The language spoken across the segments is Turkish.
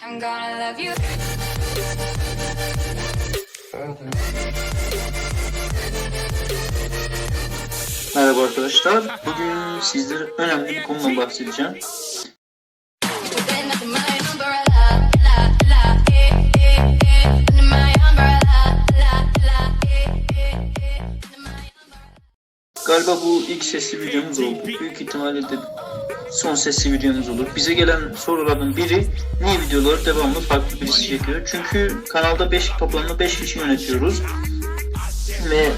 I'm gonna love you. Merhaba arkadaşlar. Bugün sizlere önemli bir konudan bahsedeceğim. Galiba bu ilk sesli videomuz oldu. Büyük ihtimalle de son sesli videomuz olur. Bize gelen sorulardan biri niye videoları devamlı farklı birisi çekiyor? Çünkü kanalda 5 toplamda 5 kişi yönetiyoruz. Ve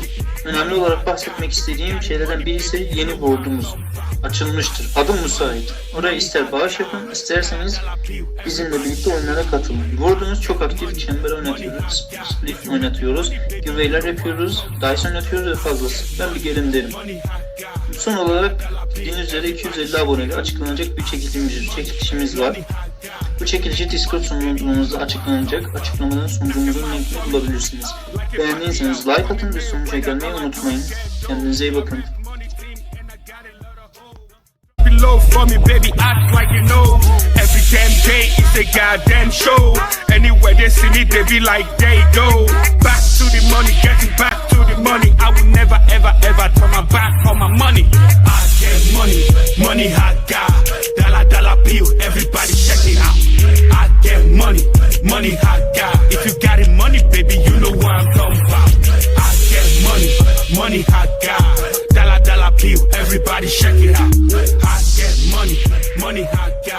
önemli olarak bahsetmek istediğim şeylerden birisi yeni board'umuz açılmıştır. Adı müsait. Oraya ister bağış yapın, isterseniz bizimle birlikte oyunlara katılın. Board'umuz çok aktif. Çember oynatıyoruz, split oynatıyoruz, giveaway'ler yapıyoruz, dice oynatıyoruz ve fazlası. Ben bir gelin derim. Son olarak bildiğiniz üzere 250 aboneyle açıklanacak bir çekilişimiz, çekilişimiz var. Bu çekilişi Discord sunucumuzda açıklanacak. Açıklamadan sunucumuzun linkini bulabilirsiniz. Beğendiyseniz like atın ve sunucuya gelmeyi unutmayın. Kendinize iyi bakın. low for me, baby, act like you know. Every damn day is a goddamn show. Anywhere they see me, they be like, they go. Back to the money, getting back to the money. I will never, ever, ever turn my back on my money. I get money, money I got. Dollar, dollar bill, everybody check it out. I get money, money I got. If you got it, money, baby, you know where I'm talking about. I get money, money I me hot